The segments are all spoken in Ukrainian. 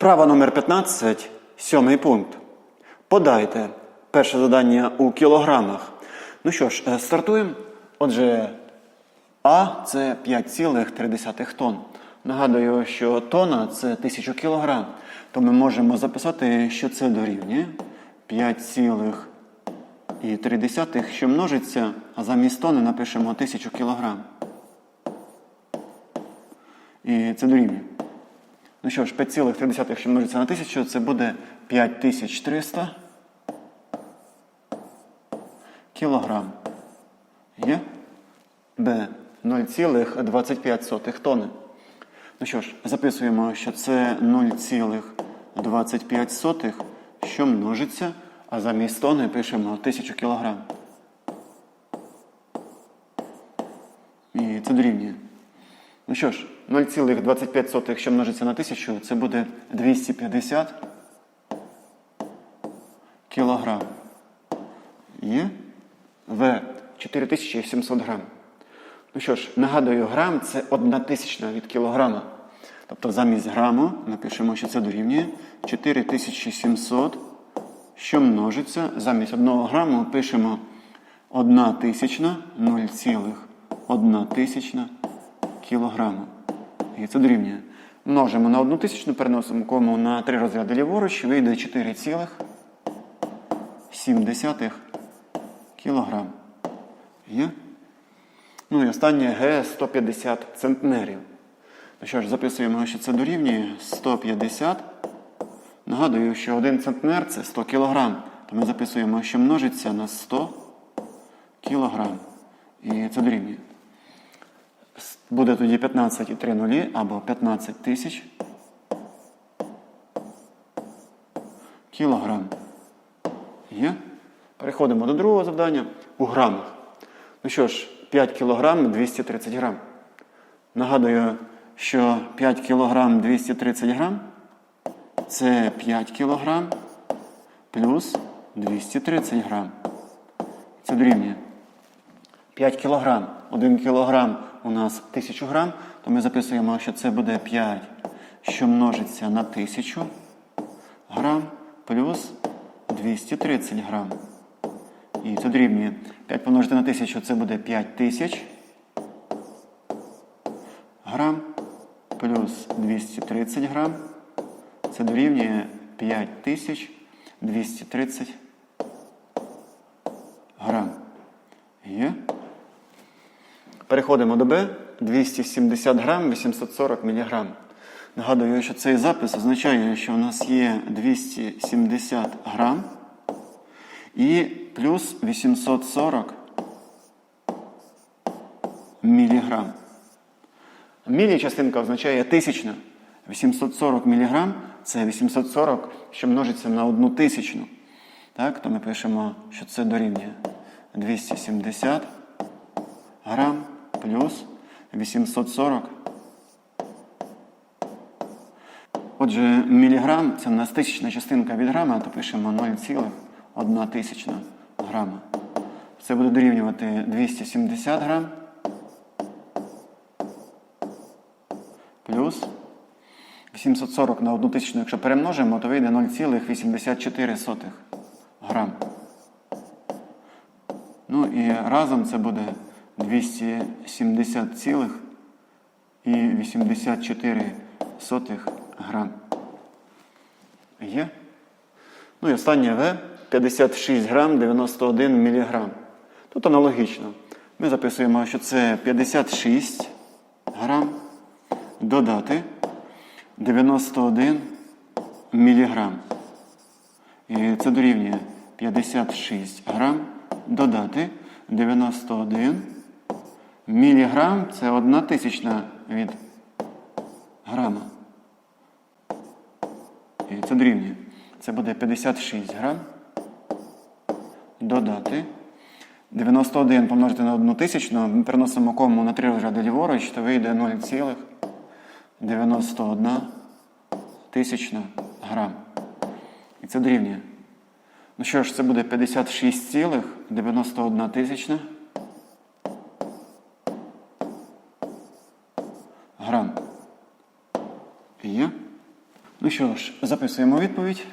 Вправа номер 15, сьомий пункт. Подайте перше завдання у кілограмах. Ну що ж, е, стартуємо. Отже, А це 5,3 тонн. Нагадую, що тонна це 1000 кілограм. То ми можемо записати, що це дорівнює 5,3, що множиться, а замість тонни напишемо 1000 кілограм. І це дорівнює. Ну що ж, 5,3, що множиться на 1000, це буде 5300 кілограм. Є? Б. 0,25 тонни. Ну що ж, записуємо, що це 0,25, що множиться, а замість тонни пишемо 1000 кілограм. І це дорівнює. Ну що ж, 0,25, що множиться на 1000, це буде 250 кілограм. Є? В 4700 грам. Ну що ж, нагадую, грам це одна тисячна від кілограма. Тобто замість граму напишемо, що це дорівнює 4700, що множиться. Замість одного граму пишемо 1 тисячна 0,1 тисячна кілограму. І це дорівнює. Множимо на 1 тисячну, переносимо кому на 3 розряди ліворуч, вийде 4,7 кілограм. Є? Ну і останнє Г 150 центнерів. Ну що ж, записуємо, що це дорівнює 150. Нагадую, що 1 центнер це 100 кілограм. То ми записуємо, що множиться на 100 кілограм. І це дорівнює. Буде тоді 15 і 3 нулі або 15 тисяч кілограм. Є? Переходимо до другого завдання у грамах. Ну що ж, 5 кілограм 230 грам. Нагадую, що 5 кілограм 230 грам це 5 кілограм плюс 230 грам. Це дорівнює. 5 кілограм. 1 кілограм у нас 1000 грам, то ми записуємо, що це буде 5, що множиться на 1000 грам плюс 230 грам. І це дорівнює 5 помножити на 1000 це буде 5000 грам плюс 230 грам. Це дорівнює 5230 грам. Є? Переходимо до Б. 270 грам, 840 міліграм. Нагадую, що цей запис означає, що у нас є 270 грам і плюс 840 міліграм. Мілі частинка означає тисячна. 840 міліграм це 840, що множиться на одну тисячну. Так, то ми пишемо, що це дорівнює 270 грам плюс 840. Отже, міліграм це у нас тисячна частинка від грама, то пишемо 0,1 тисячна грама. Це буде дорівнювати 270 грам плюс 840 на 1 тисячну, якщо перемножимо, то вийде 0,84 грам. Ну і разом це буде 270,84 грам. Є? Ну і останнє В 56 грам 91 міліграм. Тут аналогічно. Ми записуємо, що це 56 грам додати 91 міліграм. І це дорівнює 56 грам додати 91 міліграм це одна тисячна від грама. І це дорівнює. Це буде 56 грам. Додати. 91 помножити на одну тисячну. Ми переносимо кому на 3 розряди ліворуч, то вийде 0,91 тисячна грам. І це дорівнює. Ну що ж, це буде 56,91 тисячна грам. Є? Ну що ж, записуємо відповідь.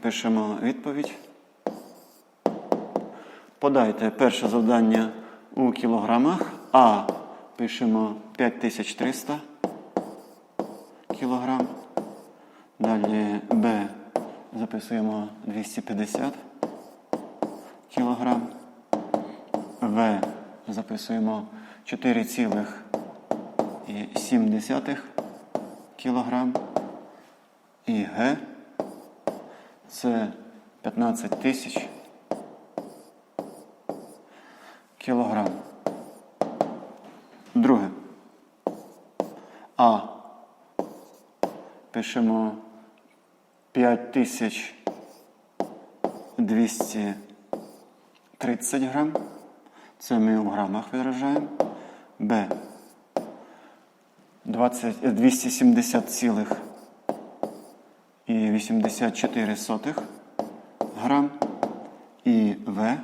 Пишемо відповідь. Подайте перше завдання у кілограмах. А пишемо 5300 кілограм. Далі Б записуємо 250 кілограм. В записуємо 4,7 кілограм. І Г це 15 тисяч кілограм. Друге. А. Пишемо 5230 грам. Це ми у грамах виражаємо. Б. 20, е, 270 і 84 сотих грам. І В.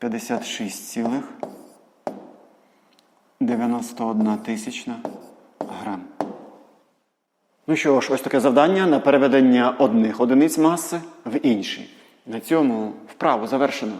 56,91 тисячна грам. Ну що ж, ось таке завдання на переведення одних одиниць маси в інші. На цьому вправу завершено.